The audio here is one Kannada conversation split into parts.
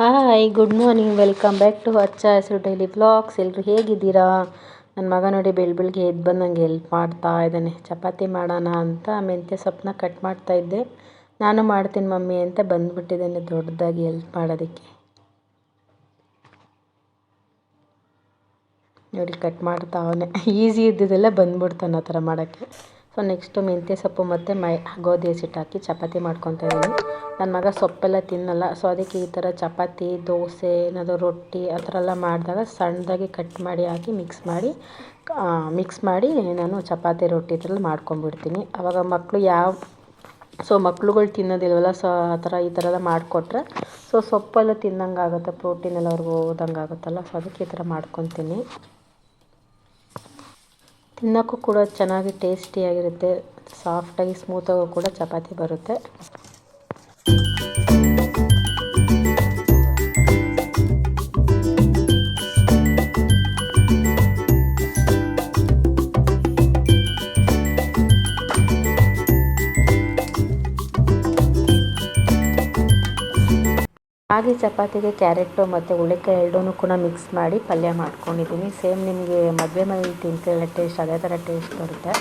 Hi good morning welcome back to Hachcha Hesaru daily blogs ಎಲ್ಲರೂ ಹೇಗಿದ್ದೀರಾ? ನನ್ನ ಮಗ ನೋಡಿ ಬೆಳ್ ಬೆಳಗ್ಗೆ ಎದ್ದು ಬಂದು ನಂಗೆ ಹೆಲ್ಪ್ ಮಾಡ್ತಾ ಇದ್ದಾನೆ. ಚಪಾತಿ ಮಾಡೋಣ ಅಂತ ಮೆಂತ್ಯ ಸೊಪ್ಪನ್ನ ಕಟ್ ಮಾಡ್ತಾ ಇದ್ದೆ. ನಾನು ಮಾಡ್ತೀನಿ ಮಮ್ಮಿ ಅಂತ ಬಂದುಬಿಟ್ಟಿದ್ದೇನೆ ದೊಡ್ಡದಾಗಿ ಹೆಲ್ಪ್ ಮಾಡೋದಕ್ಕೆ. ನೋಡಿ ಕಟ್ ಮಾಡ್ತಾ ಅವನೇ. ಈಸಿ ಇದ್ದಿದ್ದೆಲ್ಲ ಬಂದ್ಬಿಡ್ತಾನೆ ಆ ಥರ ಮಾಡೋಕ್ಕೆ. ಸೊ ನೆಕ್ಸ್ಟು ಮೆಂತ್ಯ ಸೊಪ್ಪು ಮತ್ತು ಮೈ, ಗೋಧಿ ಹಸಿಟ್ಟು ಹಾಕಿ ಚಪಾತಿ ಮಾಡ್ಕೊತಾ ಇದ್ದೀನಿ ನನ್ನ ಮಗ ಸೊಪ್ಪೆಲ್ಲ ತಿನ್ನಲ್ಲ ಸೊ ಅದಕ್ಕೆ ಈ ಥರ ಚಪಾತಿ, ದೋಸೆ, ಏನಾದರೂ ರೊಟ್ಟಿ ಆ ಥರ ಎಲ್ಲ ಮಾಡಿದಾಗ ಸಣ್ಣದಾಗಿ ಕಟ್ ಮಾಡಿ ಹಾಕಿ ಮಿಕ್ಸ್ ಮಾಡಿ ಮಿಕ್ಸ್ ಮಾಡಿ ನಾನು ಚಪಾತಿ, ರೊಟ್ಟಿ ಥರ ಮಾಡ್ಕೊಂಬಿಡ್ತೀನಿ. ಆವಾಗ ಮಕ್ಕಳು ಯಾವ ಸೊ ಮಕ್ಳುಗಳು ತಿನ್ನೋದಿಲ್ವಲ್ಲ ಸೊ ಆ ಥರ ಈ ಥರ ಎಲ್ಲ ಮಾಡಿಕೊಟ್ರೆ ಸೊ ಸೊಪ್ಪೆಲ್ಲ ತಿನ್ನಂಗೆ ಆಗುತ್ತೆ ಪ್ರೋಟೀನ್ ಎಲ್ಲ ಅವ್ರಿಗೆ ಹೋದಂಗೆ ಆಗುತ್ತಲ್ಲ ಸೊ ಅದಕ್ಕೆ ಈ ಥರ ಮಾಡ್ಕೊತೀನಿ. ತಿನ್ನೋಕ್ಕೂ ಕೂಡ ಚೆನ್ನಾಗಿ ಟೇಸ್ಟಿಯಾಗಿರುತ್ತೆ ಸಾಫ್ಟಾಗಿ ಸ್ಮೂತಾಗೂ ಕೂಡ ಚಪಾತಿ ಬರುತ್ತೆ. ರಾಗಿ ಚಪಾತಿಗೆ ಕ್ಯಾರೆಟು ಮತ್ತು ಹುಳಿಕಾಯಿ ಎರಡೂ ಕೂಡ ಮಿಕ್ಸ್ ಮಾಡಿ ಪಲ್ಯ ಮಾಡ್ಕೊಂಡಿದ್ದೀನಿ. ಸೇಮ್ ನಿಮಗೆ ಮದುವೆ ಮನೇಲಿ ತಿಂತೇಳೆ ಟೇಸ್ಟ್ ಅದೇ ಥರ ಟೇಸ್ಟ್ ಬರುತ್ತೆ.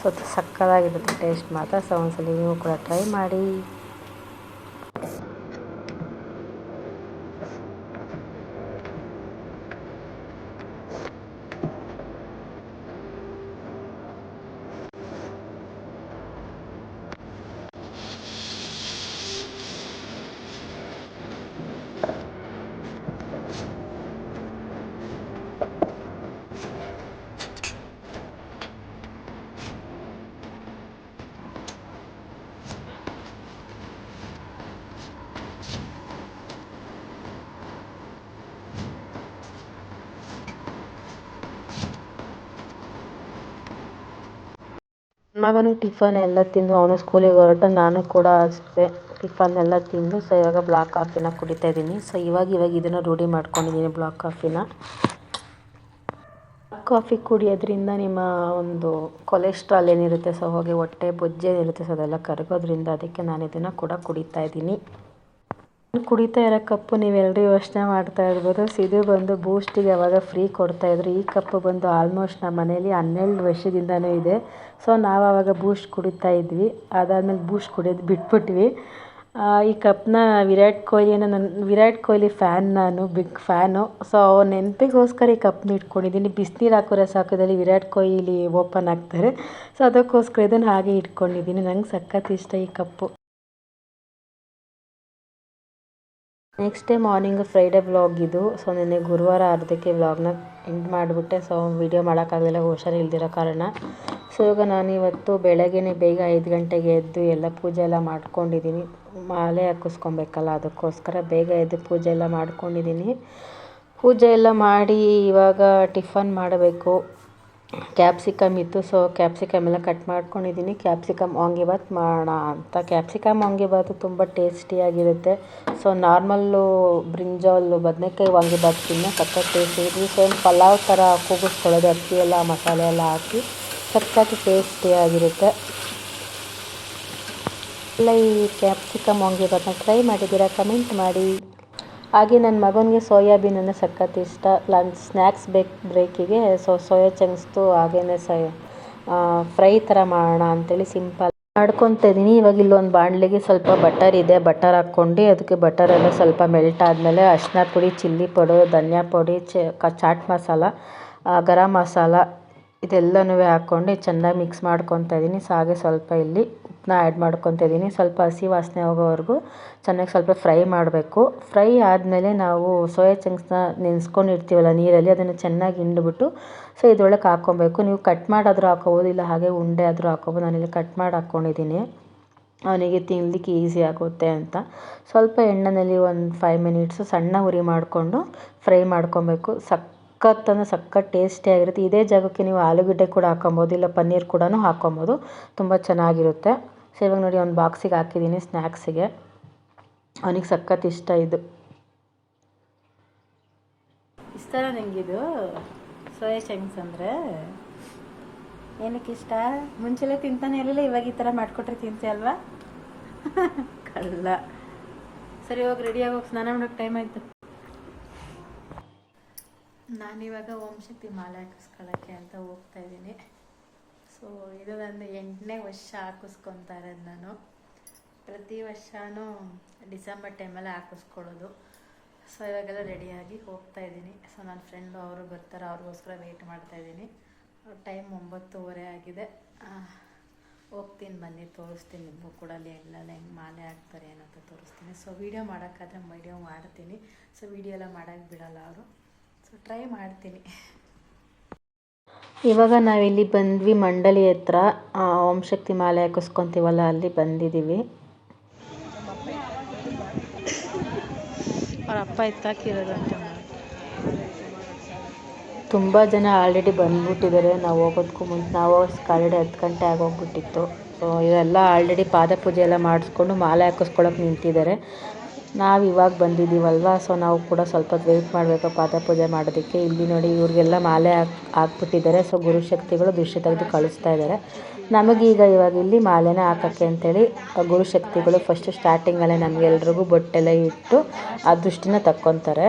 ಸೊ ಸಕ್ಕತ್ತಾಗಿರುತ್ತೆ ಟೇಸ್ಟ್ ಮಾತ್ರ. ಸೊ ಒಂದ್ಸಲ ನೀವು ಕೂಡ ಟ್ರೈ ಮಾಡಿ. ಮಗನು ಟಿಫನ್ ಎಲ್ಲ ತಿಂದು ಅವನು ಸ್ಕೂಲಿಗೆ ಹೊರಟ, ನಾನು ಕೂಡ ಅಷ್ಟೇ ಟಿಫನ್ ಎಲ್ಲ ತಿಂದು ಸೊ ಇವಾಗ ಬ್ಲಾಕ್ ಕಾಫಿನ ಕುಡಿತಾ ಇದ್ದೀನಿ. ಸೊ ಇವಾಗ ಇವಾಗ ಇದನ್ನು ರೂಢಿ ಮಾಡ್ಕೊಂಡಿದ್ದೀನಿ ಬ್ಲಾಕ್ ಕಾಫಿನ. ಕಾಫಿ ಕುಡಿಯೋದ್ರಿಂದ ನಿಮ್ಮ ಒಂದು ಕೊಲೆಸ್ಟ್ರಾಲ್ ಏನಿರುತ್ತೆ ಸೊ, ಹೋಗಿ ಹೊಟ್ಟೆ ಬೊಜ್ಜೇನಿರುತ್ತೆ ಸೊ ಅದೆಲ್ಲ ಕರಗೋದ್ರಿಂದ ಅದಕ್ಕೆ ನಾನು ಇದನ್ನು ಕೂಡ ಕುಡಿತಾ ಇದ್ದೀನಿ. ಕುಡಿತಾ ಇರೋ ಕಪ್ಪು ನೀವೆಲ್ಲರೂ ಯೋಚನೆ ಮಾಡ್ತಾ ಇರ್ಬೋದು. ಇದು ಬಂದು ಬೂಸ್ಟಿಗೆ ಅವಾಗ ಫ್ರೀ ಕೊಡ್ತಾಯಿದ್ರು ಈ ಕಪ್ಪು ಬಂದು ಆಲ್ಮೋಸ್ಟ್ ನಮ್ಮ ಮನೇಲಿ ಹನ್ನೆರಡು ವರ್ಷದಿಂದನೂ ಇದೆ. ಸೊ ನಾವು ಆವಾಗ ಬೂಸ್ಟ್ ಕುಡಿತಾ ಇದ್ವಿ. ಅದಾದಮೇಲೆ ಬೂಸ್ಟ್ ಕುಡಿಯೋದು ಬಿಟ್ಬಿಟ್ವಿ. ಈ ಕಪ್ನ ವಿರಾಟ್ ಕೊಹ್ಲಿನ ನನ್ನ ವಿರಾಟ್ ಕೊಹ್ಲಿ ಫ್ಯಾನ್ ನಾನು ಬಿಗ್ ಫ್ಯಾನು ಸೊ ಅವ್ರ ನೆನಪಿಗೋಸ್ಕರ ಈ ಕಪ್ನ ಇಟ್ಕೊಂಡಿದ್ದೀನಿ ಬಿಸಿನೀರು ಹಾಕಿದ್ರೆ ಸಾಕು ಇದರಲ್ಲಿ ವಿರಾಟ್ ಕೊಹ್ಲಿ ಓಪನ್ ಆಗ್ತಾರೆ. ಸೊ ಅದಕ್ಕೋಸ್ಕರ ಇದನ್ನು ಹಾಗೆ ಇಟ್ಕೊಂಡಿದ್ದೀನಿ ನಂಗೆ ಸಖತ್ ಇಷ್ಟ ಈ cup. Next day morning Friday vlog ಇದು. ಸೊ ನೆನ್ನೆ ಗುರುವಾರ ಅರ್ಧಕ್ಕೆ ವ್ಲಾಗ್ನ ಎಂಡ್ ಮಾಡಿಬಿಟ್ಟೆ. ಸೊ ವೀಡಿಯೋ ಮಾಡೋಕ್ಕಾಗಲಿಲ್ಲ ಹುಷಾರಿಲ್ದಿರೋ ಕಾರಣ. ಸೊ ಇವಾಗ ನಾನು ಇವತ್ತು ಬೆಳಗ್ಗೆನೇ ಬೇಗ ಐದು ಗಂಟೆಗೆ ಎದ್ದು ಎಲ್ಲ ಪೂಜೆ ಎಲ್ಲ ಮಾಡ್ಕೊಂಡಿದ್ದೀನಿ. ಮಾಲೆ ಹಾಕಿಸ್ಕೊಬೇಕಲ್ಲ, ಅದಕ್ಕೋಸ್ಕರ ಬೇಗ ಎದ್ದು ಪೂಜೆ ಎಲ್ಲ ಮಾಡ್ಕೊಂಡಿದ್ದೀನಿ. ಪೂಜೆ ಎಲ್ಲ ಮಾಡಿ ಇವಾಗ ಟಿಫನ್ ಮಾಡಬೇಕು. ಕ್ಯಾಪ್ಸಿಕಮ್ ಇತ್ತು ಸೊ ಕ್ಯಾಪ್ಸಿಕಮ್ ಎಲ್ಲ ಕಟ್ ಮಾಡ್ಕೊಂಡಿದ್ದೀನಿ ಕ್ಯಾಪ್ಸಿಕಮ್ ವಾಂಗಿಬಾತ್ ಮಾಡೋಣ ಅಂತ. ಕ್ಯಾಪ್ಸಿಕಮ್ ವಾಂಗಿಬಾತು ತುಂಬ ಟೇಸ್ಟಿಯಾಗಿರುತ್ತೆ ಸೊ ನಾರ್ಮಲ್ಲು ಬ್ರಿಂಜಾಲು ಬದನೆಕಾಯಿ ವಾಂಗಿಬಾತ್ಗಿನ್ನ ಸಖತ್ ಟೇಸ್ಟಿ ಇದು ಸೇಮ್ ಪಲಾವ್ ಥರ ಕೂಗಿಸ್ಕೊಳ್ಳೋದು, ಅಕ್ಕಿ ಎಲ್ಲ, ಮಸಾಲೆ ಎಲ್ಲ ಹಾಕಿ ಸಖತ್ ಟೇಸ್ಟಿಯಾಗಿರುತ್ತೆ ಎಲ್ಲ ಈ ಕ್ಯಾಪ್ಸಿಕಮ್ ವಾಂಗಿಬಾತನ್ನ ಟ್ರೈ ಮಾಡಿದ್ದೀರಾ? ಕಮೆಂಟ್ ಮಾಡಿ. ಹಾಗೆ ನನ್ನ ಮಗನಿಗೆ ಸೋಯಾಬೀನನ್ನು ಸಖತ್ ಇಷ್ಟ. ಲಂಚ್ ಸ್ನ್ಯಾಕ್ಸ್ ಬೇಕ್ ಬ್ರೇಕಿಗೆ ಸೊ, ಸೋಯಾ ಚಂಕ್ಸ್ದು ಹಾಗೇ ಸೋಯ ಫ್ರೈ ಥರ ಮಾಡೋಣ ಅಂಥೇಳಿ ಸಿಂಪಲ್ ಮಾಡ್ಕೊತ ಇದ್ದೀನಿ. ಇವಾಗ ಇಲ್ಲೊಂದು ಬಾಣಲೆಗೆ ಸ್ವಲ್ಪ ಬಟರ್ ಇದೆ. ಬಟರ್ ಹಾಕ್ಕೊಂಡು ಅದಕ್ಕೆ ಬಟರ್ ಎಲ್ಲ ಸ್ವಲ್ಪ ಮೆಲ್ಟ್ ಆದಮೇಲೆ ಅರಿಶಿನ ಪುಡಿ, ಚಿಲ್ಲಿ ಪೌಡು ಧನಿಯಾ ಪುಡಿ ಚಾಟ್ ಮಸಾಲ ಗರಂ ಮಸಾಲ ಇದೆಲ್ಲನೂ ಹಾಕ್ಕೊಂಡು ಚೆನ್ನಾಗಿ ಮಿಕ್ಸ್ ಮಾಡ್ಕೊತಾ ಇದ್ದೀನಿ. ಸಾಗೆ ಸ್ವಲ್ಪ ಇಲ್ಲಿ ಉಪ್ಪನ್ನ ಆ್ಯಡ್ ಮಾಡ್ಕೊತಾ ಇದ್ದೀನಿ ಸ್ವಲ್ಪ ಹಸಿ ವಾಸನೆ ಹೋಗೋವರೆಗೂ ಚೆನ್ನಾಗಿ ಸ್ವಲ್ಪ ಫ್ರೈ ಮಾಡಬೇಕು. ಫ್ರೈ ಆದಮೇಲೆ ನಾವು ಸೋಯಾ ಚಂಕ್ಸ್ನ ನೆನೆಸ್ಕೊಂಡಿರ್ತೀವಲ್ಲ ನೀರಲ್ಲಿ, ಅದನ್ನು ಚೆನ್ನಾಗಿ ಹಿಂಡ್ಬಿಟ್ಟು ಸೊ ಇದ್ರೊಳಗೆ ಹಾಕ್ಕೊಬೇಕು. ನೀವು ಕಟ್ ಮಾಡಾದರೂ ಹಾಕ್ಕೋಬೋದು, ಇಲ್ಲ ಹಾಗೆ ಉಂಡೆ ಆದರೂ ಹಾಕ್ಕೊಬೋದು. ನಾನಿಲ್ಲಿ ಕಟ್ ಮಾಡಿ ಹಾಕ್ಕೊಂಡಿದ್ದೀನಿ ಅವನಿಗೆ ತಿನ್ನಲಿಕ್ಕೆ ಈಸಿ ಆಗುತ್ತೆ ಅಂತ. ಸ್ವಲ್ಪ ಎಣ್ಣೆಯಲ್ಲಿ ಒಂದು ಫೈವ್ ಮಿನಿಟ್ಸು ಸಣ್ಣ ಉರಿ ಮಾಡಿಕೊಂಡು ಫ್ರೈ ಮಾಡ್ಕೊಬೇಕು. ಸಕ್ ಸಖತ್ ಅಂದರೆ ಸಖತ್ ಟೇಸ್ಟಿಯಾಗಿರುತ್ತೆ ಇದೇ ಜಾಗಕ್ಕೆ ನೀವು ಆಲೂಗಡ್ಡೆ ಕೂಡ ಹಾಕೊಬೋದು, ಇಲ್ಲ ಪನ್ನೀರ್ ಕೂಡ ಹಾಕೊಬೋದು. ತುಂಬ ಚೆನ್ನಾಗಿರುತ್ತೆ. ಸೊ ಇವಾಗ ನೋಡಿ ಒಂದು ಬಾಕ್ಸಿಗೆ ಹಾಕಿದ್ದೀನಿ ಸ್ನ್ಯಾಕ್ಸಿಗೆ ಅವನಿಗೆ ಸಖತ್ ಇಷ್ಟ ಇದು. ಇಷ್ಟ ನನಗಿದು ಸೋಯಾ ಚಂಕ್ಸ್ ಅಂದರೆ? ಏನಕ್ಕೆ ಇಷ್ಟ? ಮುಂಚೆಲ್ಲ ತಿಂತಾನೆ ಇರಲಿಲ್ಲ, ಇವಾಗ ಈ ಥರ ಮಾಡಿಕೊಟ್ರೆ ತಿಂತೆ ಅಲ್ವಾ? ಕಳ್ಳ. ಸರಿ, ಹೋಗಿ ರೆಡಿ ಆಗೋಗಿ ಸ್ನಾನ ಮಾಡೋಕ್ಕೆ ಟೈಮ್ ಆಯಿತು. ನಾನಿವಾಗ ಓಂ ಶಕ್ತಿ ಮಾಲೆ ಹಾಕಿಸ್ಕೊಳ್ಳೋಕ್ಕೆ ಅಂತ ಹೋಗ್ತಾ ಇದ್ದೀನಿ. ಸೊ ಇದು ನನ್ನ ಎಂಟನೇ ವರ್ಷ ಹಾಕಿಸ್ಕೊತಾ ಇರೋದು ನಾನು. ಪ್ರತಿ ವರ್ಷವೂ ಡಿಸೆಂಬರ್ ಟೈಮಲ್ಲಿ ಹಾಕಿಸ್ಕೊಳ್ಳೋದು. ಸೊ ಇವಾಗೆಲ್ಲ ರೆಡಿಯಾಗಿ ಹೋಗ್ತಾ ಇದ್ದೀನಿ. ಸೊ ನನ್ನ ಫ್ರೆಂಡು ಅವರು ಬರ್ತಾರೆ, ಅವ್ರಿಗೋಸ್ಕರ ವೆಯ್ಟ್ ಮಾಡ್ತಾ ಇದ್ದೀನಿ. ಟೈಮ್ ಒಂಬತ್ತುವರೆ ಆಗಿದೆ. ಹೋಗ್ತೀನಿ ಬನ್ನಿ, ತೋರಿಸ್ತೀನಿ ನಿಮಗೂ ಕೂಡ ಅಲ್ಲಿ ಎಲ್ಲ ಹೆಂಗೆ ಮಾಲೆ ಹಾಕ್ತಾರೆ ಏನಂತ ತೋರಿಸ್ತೀನಿ. ಸೊ ವೀಡಿಯೋ ಮಾಡೋಕ್ಕಾದ್ರೆ ವೀಡಿಯೋ ಮಾಡ್ತೀನಿ. ಸೊ ವೀಡಿಯೋ ಎಲ್ಲ ಮಾಡೋಕ್ಕೆ ಬಿಡೋಲ್ಲ ಅವರು. ಸೊ ಟ್ರೈ ಮಾಡ್ತೀನಿ. ಇವಾಗ ನಾವಿಲ್ಲಿ ಬಂದ್ವಿ ಮಂಡಳಿ ಹತ್ರ. ಓಂ ಶಕ್ತಿ ಮಾಲೆ ಹಾಕಿಸ್ಕೊತೀವಲ್ಲ ಅಲ್ಲಿ ಬಂದಿದ್ದೀವಿ. ಅವ್ರ ಅಪ್ಪ ಎತ್ತಾಕಿರೋದು ಅಂತ ತುಂಬ ಜನ ಆಲ್ರೆಡಿ ಬಂದ್ಬಿಟ್ಟಿದ್ದಾರೆ. ನಾವು ಹೋಗೋದಕ್ಕೂ ಮುಂಚೆ ನಾವು ಆಲ್ರೆಡಿ ಹತ್ತು ಗಂಟೆ ಆಗೋಗ್ಬಿಟ್ಟಿತ್ತು. ಸೊ ಇವೆಲ್ಲ ಆಲ್ರೆಡಿ ಪಾದ ಪೂಜೆ ಎಲ್ಲ ಮಾಡಿಸ್ಕೊಂಡು ಮಾಲೆ ಹಾಕಿಸ್ಕೊಳಕ್ಕೆ ನಿಂತಿದ್ದಾರೆ. ನಾವು ಇವಾಗ ಬಂದಿದ್ದೀವಲ್ವ ಸೊ ನಾವು ಕೂಡ ಸ್ವಲ್ಪ ಹೊತ್ತು ವೆಯ್ಟ್ ಮಾಡಬೇಕು, ಪಾದ ಪೂಜೆ ಮಾಡೋದಕ್ಕೆ. ಇಲ್ಲಿ ನೋಡಿ ಇವ್ರಿಗೆಲ್ಲ ಮಾಲೆ ಹಾಕ್, ಹಾಕ್ಬಿಟ್ಟಿದ್ದಾರೆ. ಸೊ ಗುರುಶಕ್ತಿಗಳು ದೃಷ್ಟಿ ತೆಗೆದು ಕಳಿಸ್ತಾ ಇದ್ದಾರೆ. ನಮಗೀಗ ಇವಾಗ ಇಲ್ಲಿ ಮಾಲೆನ ಹಾಕೋಕ್ಕೆ ಅಂತೇಳಿ ಗುರುಶಕ್ತಿಗಳು ಫಸ್ಟ್ ಸ್ಟಾರ್ಟಿಂಗಲ್ಲೇ ನಮಗೆಲ್ರಿಗೂ ಬೊಟ್ಟೆಲ್ಲ ಇಟ್ಟು, ಆ ದೃಷ್ಟಿನ ತಕ್ಕೊತಾರೆ.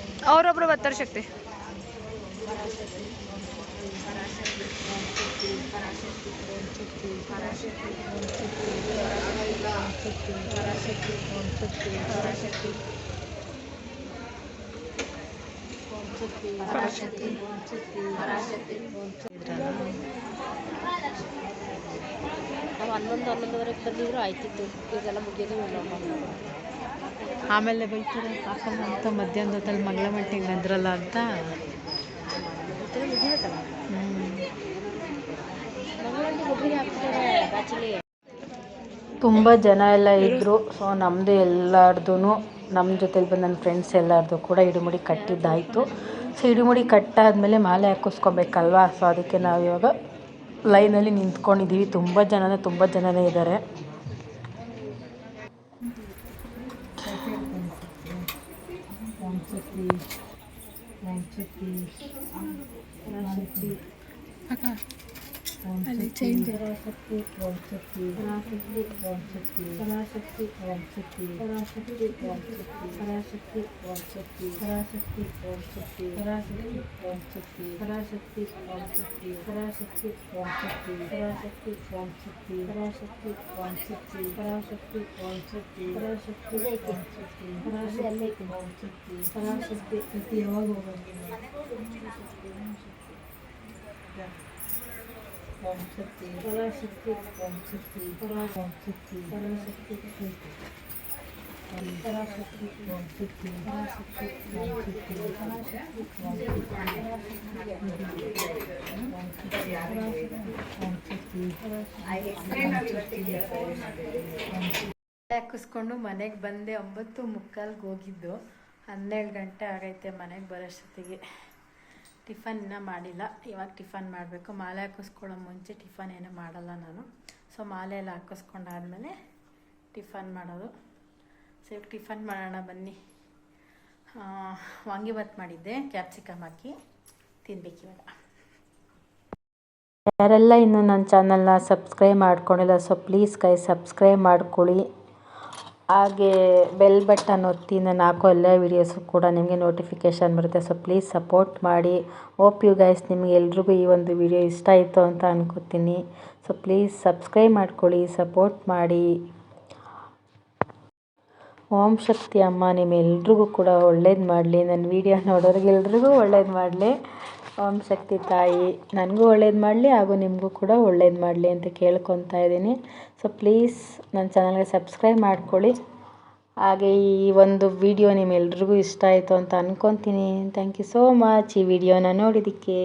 ಅವರೊಬ್ರು ಬರ್ತಾರೆ ಶಕ್ತಿ. ನಾವು ಹನ್ನೊಂದು ಹನ್ನೊಂದುವರೆಗೆ ಬಂದಿದ್ರು ಆಯ್ತಿತ್ತು. ಈಗೆಲ್ಲ ಮುಗಿಯೋದು ಆಮೇಲೆ ಬೈತಾರೆ ಪಾಪ ಅಂತ ಮಧ್ಯಾಹ್ನದ ಹೊತ್ತಲ್ಲಿ ಮಗಳ ಮಟ್ಟಿಗೆ ಬಂದ್ರಲ್ಲ ಅಂತ. ತುಂಬ ಜನ ಎಲ್ಲ ಇದ್ದರು ಸೊ ನಮ್ಮದು ಎಲ್ಲಾರ್ದು ನಮ್ಮ ಜೊತೆಲಿ ಬಂದ ನನ್ನ ಫ್ರೆಂಡ್ಸ್ ಎಲ್ಲರದು ಕೂಡ ಇಡುಮುಡಿ ಕಟ್ಟಿದ್ದಾಯಿತು. ಸೊ ಇಡುಮುಡಿ ಕಟ್ಟಾದಮೇಲೆ ಮಾಲೆ ಹಾಕಿಸ್ಕೊಬೇಕಲ್ವಾ ಸೊ ಅದಕ್ಕೆ ನಾವು ಇವಾಗ ಲೈನಲ್ಲಿ ನಿಂತ್ಕೊಂಡಿದ್ದೀವಿ ತುಂಬ ಜನನೇ ತುಂಬ ಜನನೇ ಇದ್ದಾರೆ 150, 150, 150. Yeah. ಚೇಂಜ್ ಹಾಕಿಸ್ಕೊಂಡು ಮನೆಗೆ ಬಂದೆ ಒಂಬತ್ತು ಮುಕ್ಕಾಲ್ಗೆ ಹೋಗಿದ್ದು. ಹನ್ನೆರಡು ಗಂಟೆ ಆಗೈತೆ ಮನೆಗೆ ಬರೋಷ್ಟೊತ್ತಿಗೆ. ಟಿಫನ್ ಮಾಡಿಲ್ಲ. ಇವಾಗ ಟಿಫನ್ ಮಾಡಬೇಕು. ಮಾಲೆ ಹಾಕಿಸ್ಕೊಳ್ಳೋ ಮುಂಚೆ ಟಿಫನ್ ಏನೂ ಮಾಡಲ್ಲ ನಾನು. ಸೊ ಮಾಲೆ ಎಲ್ಲ ಹಾಕಿಸ್ಕೊಂಡಾದ್ಮೇಲೆ ಟಿಫನ್ ಮಾಡೋದು. ಸೊ ಇವಾಗ ಟಿಫನ್ ಮಾಡೋಣ ಬನ್ನಿ. ವಾಂಗಿಭಾತ್ ಮಾಡಿದ್ದೆ. ಕ್ಯಾಪ್ಸಿಕಮ್ ಹಾಕಿ ತಿನ್ಬೇಕು ಇವಾಗ. ಯಾರೆಲ್ಲ ಇನ್ನೂ ನನ್ನ ಚಾನಲ್ನ ಸಬ್ಸ್ಕ್ರೈಬ್ ಮಾಡ್ಕೊಂಡಿಲ್ಲ ಸೊ ಪ್ಲೀಸ್ ಕೈ ಸಬ್ಸ್ಕ್ರೈಬ್ ಮಾಡ್ಕೊಳ್ಳಿ. ಹಾಗೆ ಬೆಲ್ ಬಟನ್ ಒತ್ತಿ ನಾನು ಹಾಕೋ ಎಲ್ಲ ವೀಡಿಯೋಸು ಕೂಡ ನಿಮಗೆ ನೋಟಿಫಿಕೇಷನ್ ಬರುತ್ತೆ. ಸೊ ಪ್ಲೀಸ್ ಸಪೋರ್ಟ್ ಮಾಡಿ. ಹೋಪ್ ಯು ಗೈಸ್ ನಿಮಗೆ ಎಲ್ರಿಗೂ ಈ ಒಂದು ವಿಡಿಯೋ ಇಷ್ಟ ಆಯಿತು ಅಂತ ಅನ್ಕೋತೀನಿ. ಸೊ ಪ್ಲೀಸ್ ಸಬ್ಸ್ಕ್ರೈಬ್ ಮಾಡ್ಕೊಳ್ಳಿ ಸಪೋರ್ಟ್ ಮಾಡಿ. ಓಂ ಶಕ್ತಿ ಅಮ್ಮ ನಿಮ್ಮೆಲ್ರಿಗೂ ಕೂಡ ಒಳ್ಳೇದು ಮಾಡಲಿ. ನನ್ನ ವಿಡಿಯೋ ನೋಡೋರಿಗೆಲ್ರಿಗೂ ಒಳ್ಳೇದು ಮಾಡಲಿ. ಓಂ ಶಕ್ತಿ ತಾಯಿ. ನನಗೂ ಒಳ್ಳೇದು ಮಾಡಲಿ, ಹಾಗೂ ನಿಮಗೂ ಕೂಡ ಒಳ್ಳೇದು ಮಾಡಲಿ ಅಂತ ಕೇಳ್ಕೊತಾ ಇದ್ದೀನಿ. ಸೊ ಪ್ಲೀಸ್ ನನ್ನ ಚಾನಲ್ಗೆ ಸಬ್ಸ್ಕ್ರೈಬ್ ಮಾಡ್ಕೊಳ್ಳಿ. ಹಾಗೆ ಈ ಒಂದು ವಿಡಿಯೋ ನಿಮ್ಮೆಲ್ರಿಗೂ ಇಷ್ಟ ಆಯಿತು ಅಂತ ಅಂದ್ಕೊತೀನಿ ಥ್ಯಾಂಕ್ ಯು ಸೋ ಮಚ್ ಈ ವಿಡಿಯೋನ ನೋಡಿದ್ದಕ್ಕೆ.